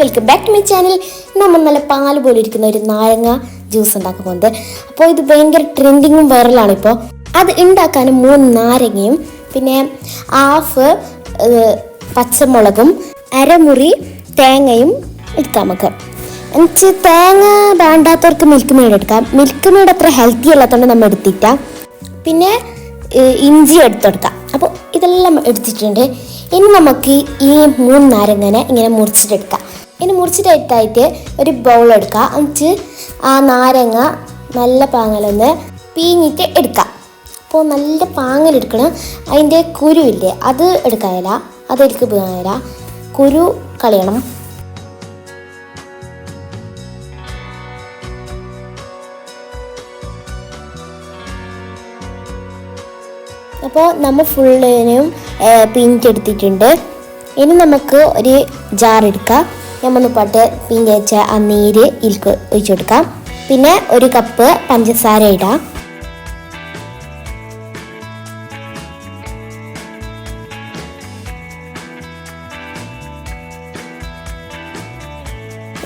Welcome back to my channel നമ്മൾ നല്ല പാൽ പോലെ ഇരിക്കുന്ന ഒരു നാരങ്ങ ജ്യൂസ് ഉണ്ടാക്കാൻ പോകുന്നത് അപ്പോൾ ഇത് ഭയങ്കര ട്രെൻഡിങ്ങും വൈറലാണ് ഇപ്പോൾ. അത് ഉണ്ടാക്കാൻ മൂന്ന് നാരങ്ങയും പിന്നെ ഹാഫ് പച്ചമുളകും അരമുറി തേങ്ങയും എടുക്കാം നമുക്ക്. എനിക്ക് തേങ്ങ വേണ്ടാത്തവർക്ക് മിൽക്ക് മെയ്ഡ് എടുക്കാം. മിൽക്ക് മെയ്ഡ് അത്ര ഹെൽത്തി അല്ലാത്തതുകൊണ്ട് നമ്മൾ എടുത്തിട്ട പിന്നെ ഇഞ്ചി എടുത്തെടുക്കാം അപ്പോൾ ഇതെല്ലാം എടുത്തിട്ടുണ്ട്. ഇനി നമുക്ക് ഈ മൂന്ന് നാരങ്ങനെ ഇങ്ങനെ മുറിച്ചിട്ടെടുക്കാം ഇനി മുറിച്ചിട്ടായിട്ട് ഒരു ബൗൾ എടുക്കുക എന്നിട്ട് ആ നാരങ്ങ നല്ല പാങ്ങലൊന്ന് പീഞ്ഞിട്ട് എടുക്കുക അപ്പോൾ നല്ല പാങ്ങലെടുക്കണം. അതിന്റെ കുരുവില്ലേ അത് എടുക്കാനില്ല അതെനിക്ക് പോകാനില്ല കുരു കളയണം. അപ്പോൾ നമ്മൾ ഫുള്ളിനും പിഞ്ചെടുത്തിട്ടുണ്ട് ഇനി നമുക്ക് ഒരു ജാർ എടുക്കാം. നമ്മൾ പാട്ട് വെച്ച ആ നീര് ഇതിൽക്ക് ഒഴിച്ചു കൊടുക്കാം. പിന്നെ ഒരു കപ്പ് പഞ്ചസാര ഇടാം.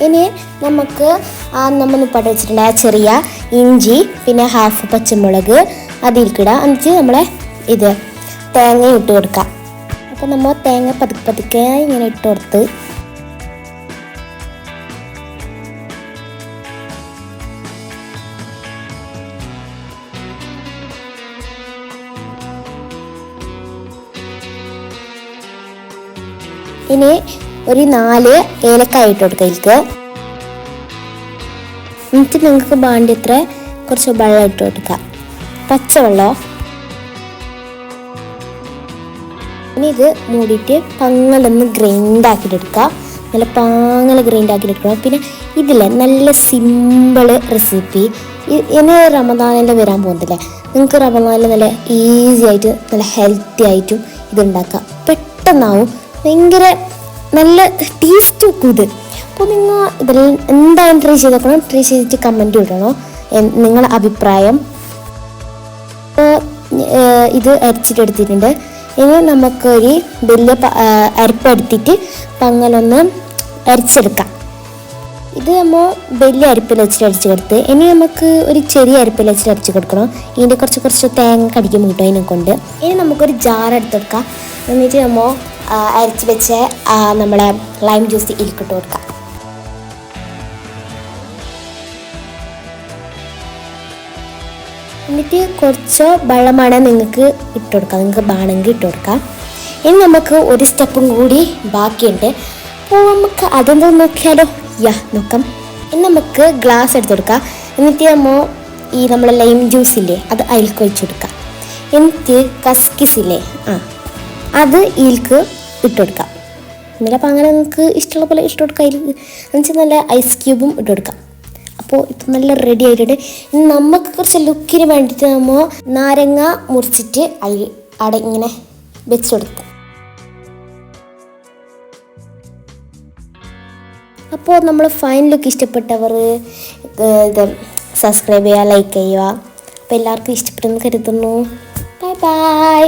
ഇനി നമുക്ക് ആ നമ്മൾ പട്ട വെച്ചിട്ടുണ്ടായ ചെറിയ ഇഞ്ചി പിന്നെ ഹാഫ് പച്ചമുളക് അതിൽക്കിടാം എന്നിട്ട് നമ്മളെ ഇത് തേങ്ങ ഇട്ട് കൊടുക്കാം. അപ്പോൾ നമ്മൾ തേങ്ങ പതുക്കെ പതുക്കെ ഇങ്ങനെ ഇട്ട് കൊടുത്ത് ഇനി ഒരു നാല് ഏലക്കായ ഇട്ട് കൊടുക്കുക എന്നിട്ട് നിങ്ങൾക്ക് വേണ്ടി ഇത്ര കുറച്ച് വെള്ളം ഇട്ട് കൊടുക്കാം. പച്ചവെള്ളമോ ഇനി ഇത് മൂടിയിട്ട് പങ്ങളൊന്ന് ഗ്രൈൻഡ് ആക്കിയിട്ടെടുക്കുക നല്ല പാങ്ങൽ ഗ്രൈൻഡ് ആക്കിയിട്ടെടുക്കണം പിന്നെ ഇതിലെ നല്ല സിമ്പിൾ റെസിപ്പി ഇനി റമദാനിൽ വരാൻ പോകുന്നില്ലേ? നിങ്ങൾക്ക് റമദാനിൽ നല്ല ഈസി ആയിട്ട് നല്ല ഹെൽത്തി ആയിട്ടും ഇത് ഉണ്ടാക്കാം. പെട്ടെന്നാവും ഭയങ്കര നല്ല ടേസ്റ്റ് വെക്കും ഇത്. അപ്പോൾ നിങ്ങൾ ഇതെല്ലാം എന്താണ് ട്രൈ ചെയ്ത് നോക്കണം ട്രൈ ചെയ്തിട്ട് കമന്റ് ഇടണോ? നിങ്ങളുടെ അഭിപ്രായം. ഇത് അരച്ചിട്ടെടുത്തിട്ടുണ്ട് ഇനി നമുക്കൊരു വലിയ അരപ്പെടുത്തിട്ട് പങ്ങലൊന്ന് അരച്ചെടുക്കാം. ഇത് നമ്മൾ വലിയ അരിപ്പിൽ വെച്ചിട്ട് അടിച്ചു കൊടുത്ത് ഇനി നമുക്ക് ഒരു ചെറിയ അരിപ്പിൽ വെച്ചിട്ട് അടിച്ചു കൊടുക്കണം. ഇതിന്റെ കുറച്ച് കുറച്ച് തേങ്ങ കടിക്കും കിട്ടും അതിനെ കൊണ്ട്. ഇനി നമുക്കൊരു ജാർ എടുത്തെടുക്കാം. എന്നിട്ട് നമ്മൾ അരിച്ച് വെച്ച് നമ്മുടെ ലൈം ജ്യൂസ് ഇരിക്കിട്ട് കൊടുക്കാം. എന്നിട്ട് കുറച്ച് വെള്ളമാണ് നിങ്ങൾക്ക് ഇട്ട് കൊടുക്കാം. നിങ്ങൾക്ക് വേണമെങ്കിൽ ഇട്ട് കൊടുക്കാം. ഇനി നമുക്ക് ഒരു സ്റ്റെപ്പും കൂടി ബാക്കിയുണ്ട്. അപ്പോൾ നമുക്ക് അതെന്താ നോക്കിയാലോ? യാ നോക്കാം. ഇനി നമുക്ക് ഗ്ലാസ് എടുത്ത് കൊടുക്കാം. എന്നിട്ട് നമ്മൾ ഈ നമ്മളെ ലൈം ജ്യൂസ് ഇല്ലേ അത് അതിൽക്ക് വെച്ച് കൊടുക്കാം. എന്നിട്ട് കസ്കിസ് ഇല്ലേ ആ. അത് ഇതിലേക്ക് ഇട്ട് കൊടുക്കാം എന്നിട്ട് അപ്പോൾ അങ്ങനെ നിങ്ങൾക്ക് ഇഷ്ടമുള്ള പോലെ ഇട്ട് കൊടുക്കാം അതിൽ എന്നുവെച്ചാൽ നല്ല ഐസ് ക്യൂബും ഇട്ട് കൊടുക്കാം അപ്പോൾ ഇപ്പം നല്ല റെഡി ആയിട്ടുണ്ട്. ഇനി നമുക്ക് കുറച്ച് ലുക്കിന് വേണ്ടിയിട്ട് നമ്മൾ നാരങ്ങ മുറിച്ചിട്ട് അതിൽ അവിടെ ഇങ്ങനെ വെച്ച് കൊടുക്കും അപ്പോൾ നമ്മൾ ഫൈൻ ലുക്ക് ഇഷ്ടപ്പെട്ടവർ ഇത് സബ്സ്ക്രൈബ് ചെയ്യുക ലൈക്ക് ചെയ്യുക. അപ്പോൾ എല്ലാവർക്കും ഇഷ്ടപ്പെട്ടെന്ന് കരുതുന്നു. Bye bye